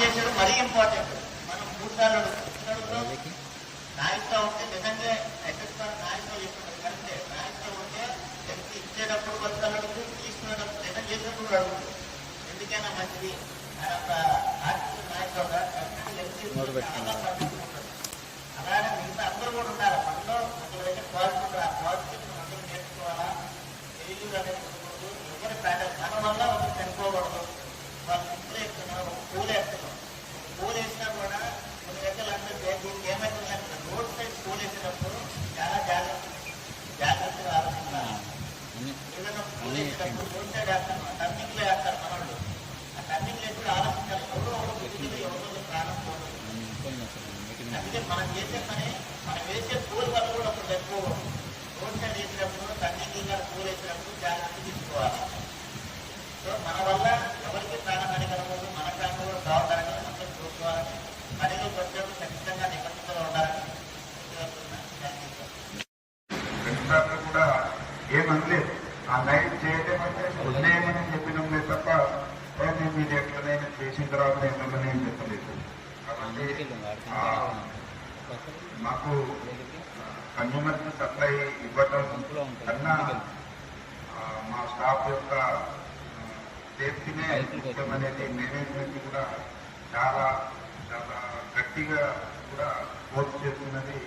చేసేది మరీ ఇంపార్టెంట్. మనం మూడు సార్లు అడుగుతాం నాయకుతో ఉంటే నిజంగా ఎక్కడ నాయకుతో చెప్తున్నారు కరెక్టే. నాయకుతో ఉంటే వ్యక్తి ఇచ్చేటప్పుడు అడుగు తీసుకునేటప్పుడు నిజం చేసేటప్పుడు అడుగు ఎందుకైనా మంచిది. ఆర్థిక పట్టించుకుంటాడు అలానే మిగతా అందరూ కూడా ఉండాలి మనలో క్వాలిటీ ఉంటుంది ఆ మనం అందరూ నేర్చుకోవాలా? తెలియదు అనేది ఎవరి ప్యాటర్న్? మన వల్ల ఒకరు చనిపోకూడదు వాళ్ళు ఇంట్లో వేస్తున్నారు ఒక పూలు వేస్తున్నాం పూలు వేసినా కూడా కొన్ని దగ్గర అంటే దీనికి ఏమైతుందంటే రోడ్ సైడ్ పూలు వేసినప్పుడు చాలా జాగ్రత్త జాగ్రత్తగా ఆలోచించాలి ఏదైనా పూలు వేసినప్పుడు రోడ్ సైడ్ వేస్తాం టర్నింగ్లో వేస్తారు మనోళ్ళు ఆ టర్నింగ్ వేసి ఆలోచించాలి ఎవరో ఒకరు తిరిగి ఎవరో ప్రాణం పోతుంది అందుకే మనం చేసే పని మనం వేసే పూల వల్ల కూడా అప్పుడు ఎక్కువ రోడ్ సైడ్ వేసినప్పుడు టర్నింగ్ గారు పూలు వేసినప్పుడు జాగ్రత్త తీసుకోవాలి. సో మన వల్ల ఎవరికి ప్రాణహాని కలగదు మన ప్రాణం కూడా బాగుండాలని అందరూ చూసుకోవాలని పనిలోకి వచ్చేప్పుడు ఖచ్చితంగా నిబద్ధతలో ఉండాలని కూడా ఏమనలేదు ఆ నైట్ చేయడం అంటే వదిలేయమని చెప్పినాంలే తప్ప నేను మీరు ఎట్లనైనా చేసిన తర్వాత ఏమని ఏం చెప్పలేదు. కాబట్టి మాకు కన్యూమర్ సప్లై ఇవ్వటం కన్నా మా స్టాఫ్ యొక్క సేఫ్టీనే ముఖ్యం అనేది మేనేజ్మెంట్ కూడా చాలా చాలా గట్టిగా కూడా ఫోర్స్ చేస్తున్నది.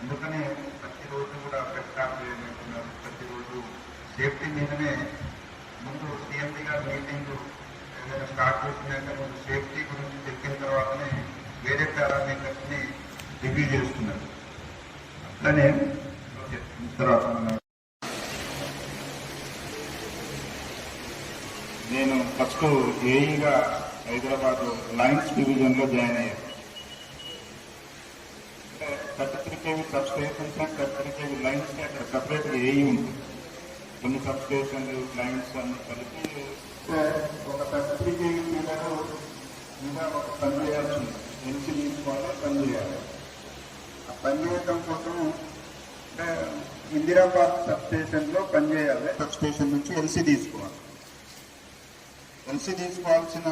అందుకనే ప్రతిరోజు కూడా ప్రెస్ కాన్ఫరెన్స్ ప్రతిరోజు సేఫ్టీ మీదనే ముందు సీఎండీ గారు మీటింగ్ ఏదైనా స్టార్ట్ చేసినాక ముందు సేఫ్టీ గురించి చెప్పిన తర్వాతనే వేరే పారామీటర్స్ డిగ్రీ చేస్తున్నారు. అట్లనే తర్వాత నేను ఫస్ట్ ఏఈగా హైదరాబాద్ లైన్స్ డివిజన్లో జాయిన్ అయ్యాను thirty three KV sub stations and thirty three KV lines అక్కడ సపరేట్గా ఏఈ ఉంటుంది. కొన్ని సబ్ స్టేషన్లు లైన్స్ అన్ని కలిపి ఒక థర్టీ త్రీ కేవీ మీటర్ ఇంకా ఒక పని చేయాల్సి ఉంది. ఎన్సీ తీసుకోవాలి పని చేయాలి. ఆ పని చేయడం కోసం అంటే ఇందిరాబాద్ సబ్ స్టేషన్లో పని చేయాలి సబ్ స్టేషన్ నుంచి ఎల్సీ తీసుకోవాలి. ఎల్సీ తీసుకోవాల్సిన